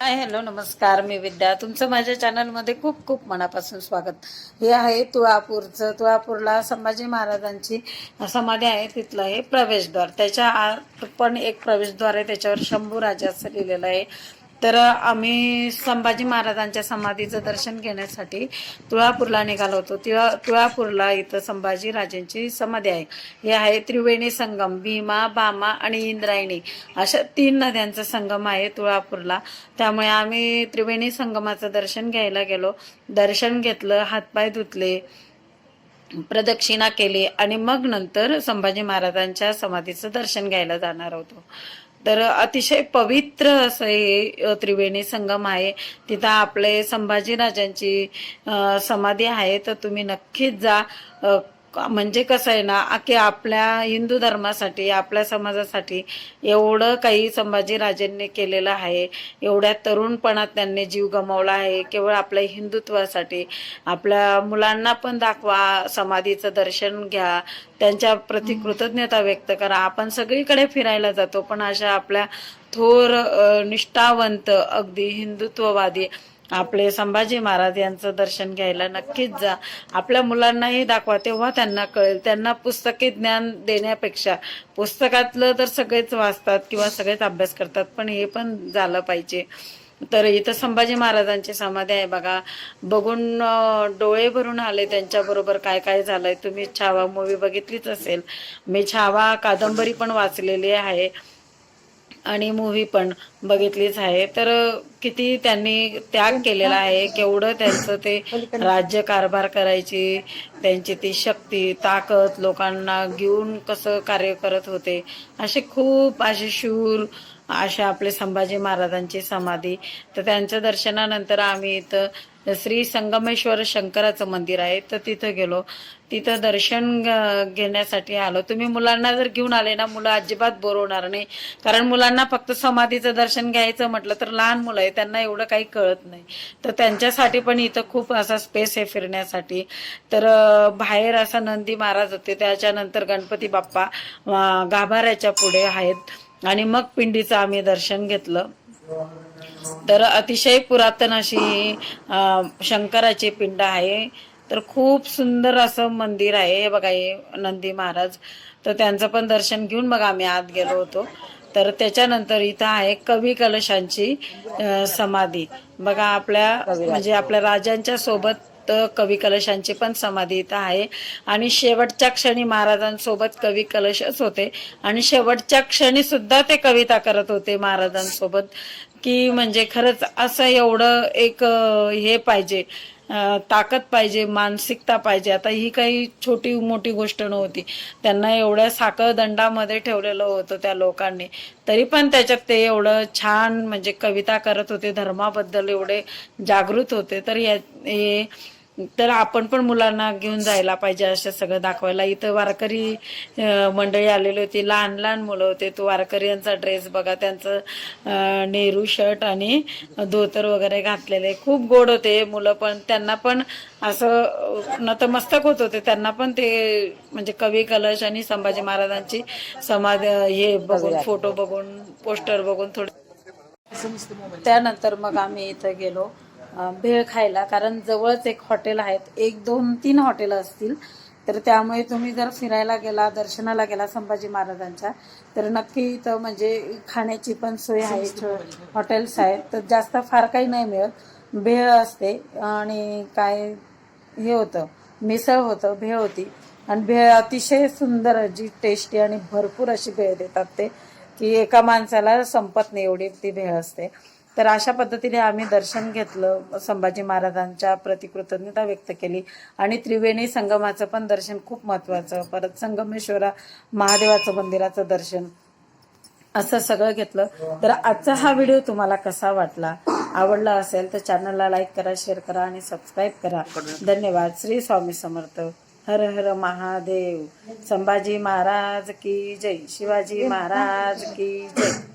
Hi hello नमस्कार मी विद्या. तुमचं माझ्या चॅनलमध्ये खूप खूप मनापासून स्वागत. हे आहे तुळापूरचं तुळापूरला संभाजी महाराजांची समाधी आहे तिथलं हे प्रवेशद्वार. त्याच्या आत पण एक प्रवेशद्वार आहे त्याच्यावर शंभू राजा असं लिहिलेलं आहे. तर आम्ही संभाजी महाराजांच्या समाधीचं दर्शन घेण्यासाठी तुळापूरला निघालो होतो. तिळा तुळापूरला इथं संभाजी राजांची समाधी आहे. हे आहे त्रिवेणी संगम भीमा बामा आणि इंद्रायणी अशा तीन नद्यांचा संगम आहे तुळापूरला. त्यामुळे आम्ही त्रिवेणी संगमाचं दर्शन घ्यायला गेलो. दर्शन घेतलं हातपाय धुतले प्रदक्षिणा केली आणि मग नंतर संभाजी महाराजांच्या समाधीचं दर्शन घ्यायला जाणार होतो. तर अतिशय पवित्र असं हे त्रिवेणी संगम आहे. तिथं आपले संभाजीराजांची समाधी आहे. तर तुम्ही नक्कीच जा. म्हणजे कसं आहे ना की आपल्या हिंदू धर्मासाठी आपल्या समाजासाठी एवढं काही संभाजीराजांनी केलेलं आहे एवढ्या तरुणपणात त्यांनी जीव गमावला आहे केवळ आपल्या हिंदुत्वासाठी. आपल्या मुलांना पण दाखवा समाधीचं दर्शन घ्या त्यांच्या प्रति कृतज्ञता व्यक्त करा. आपण सगळीकडे फिरायला जातो पण अशा आपल्या थोर निष्ठावंत अगदी हिंदुत्ववादी आपले संभाजी महाराज यांचं दर्शन घ्यायला नक्कीच जा. आपल्या मुलांनाही दाखवा तेव्हा त्यांना कळेल. त्यांना पुस्तकी ज्ञान देण्यापेक्षा पुस्तकातलं तर सगळेच वाचतात किंवा सगळेच अभ्यास करतात पण हे पण झालं पाहिजे. तर इथं संभाजी महाराजांची समाधी आहे बघा. बघून डोळे भरून आले त्यांच्या बरोबर काय काय झालंय. तुम्ही छावा मूवी बघितलीच असेल. मी छावा कादंबरी पण वाचलेली आहे. आणि मूवी पण बघितलीच आहे. तर किती त्यांनी त्याग केलेला आहे केवढं त्यांचं ते राज्य कारभार करायची त्यांची ती शक्ती ताकद लोकांना घेऊन कसं कार्य करत होते असे खूप असे शूर अशा आपले संभाजी महाराजांची समाधी. तर त्यांच्या दर्शनानंतर आम्ही इथं श्री संगमेश्वर शंकराचं मंदिर आहे. तर तिथं गेलो. तिथं दर्शन घेण्यासाठी आलो. तुम्ही मुलांना जर घेऊन आले ना मुलं अजिबात बोर होणार नाही. कारण मुलांना फक्त समाधीचं दर्शन घ्यायचं म्हटलं तर लहान मुलं आहे त्यांना एवढं काही कळत नाही. तर त्यांच्यासाठी पण इथं खूप असा स्पेस आहे फिरण्यासाठी. तर बाहेर असा नंदी महाराज होते त्याच्यानंतर गणपती बाप्पा गाभाऱ्याच्या पुढे आहेत. आणि मग पिंडीचं आम्ही दर्शन घेतलं. तर अतिशय पुरातन अशी शंकराची पिंड आहे. तर खूप सुंदर असं मंदिर आहे. बघा हे नंदी महाराज. तर त्यांचं पण दर्शन घेऊन मग आम्ही आत गेलो होतो. तर त्याच्यानंतर इथं आहे कवी कलशांची समाधी. बघा आपल्या म्हणजे आपल्या राजांच्या सोबत कवी कलशांची पण समाधी इथं आहे. आणि शेवटच्या क्षणी महाराजांसोबत कवी कलशच होते. आणि शेवटच्या क्षणी सुद्धा ते कविता करत होते महाराजांसोबत. की म्हणजे खरंच असं एवढं एक हे पाहिजे ताकद पाहिजे मानसिकता पाहिजे. आता ही काही छोटी मोठी गोष्ट नव्हती. त्यांना एवढ्या साखर दंडामध्ये ठेवलेलं होतं त्या लोकांनी. तरी पण त्याच्यात ते एवढं छान म्हणजे कविता करत होते धर्माबद्दल एवढे जागृत होते. तर या हे तर आपण पण मुलांना घेऊन जायला पाहिजे असं सगळं दाखवायला. इथं वारकरी मंडळी आलेली होती. लहान लहान मुलं होते. तो वारकरी यांचा ड्रेस बघा. त्यांचं नेहरू शर्ट आणि धोतर वगैरे घातलेले. खूप गोड होते मुलं पण. त्यांना पण असं नतमस्तक होत होते. त्यांना पण ते म्हणजे कवी कलश आणि संभाजी महाराजांची समाध हे बघून फोटो बघून पोस्टर बघून थोडे त्यानंतर मग आम्ही इथं गेलो. भेळ खायला कारण जवळच एक हॉटेल आहेत. एक दोन तीन हॉटेल असतील. तर त्यामुळे तुम्ही जर फिरायला गेला दर्शनाला गेला संभाजी महाराजांच्या तर नक्की इथं म्हणजे खाण्याची पण सोय आहे. हॉटेल्स आहेत. तर जास्त फार काही नाही मिळत. भेळ असते आणि काय हे होतं मिसळ होतं भेळ होती. आणि भेळ अतिशय सुंदर जी टेस्टी आणि भरपूर अशी भेळ देतात ते की एका माणसाला संपत नाही एवढी ती भेळ असते. तर अशा पद्धतीने आम्ही दर्शन घेतलं संभाजी महाराजांच्या प्रतिकृतज्ञता व्यक्त केली. आणि त्रिवेणी संगमाचं पण दर्शन खूप महत्वाचं परत संगमेश्वरा महादेवाचं मंदिराचं दर्शन असं सगळं घेतलं. तर आजचा हा व्हिडिओ तुम्हाला कसा वाटला आवडला असेल तर चॅनलला लाईक करा शेअर करा आणि सबस्क्राईब करा. धन्यवाद. श्री स्वामी समर्थ. हर हर महादेव. संभाजी महाराज की जय. शिवाजी महाराज की जय.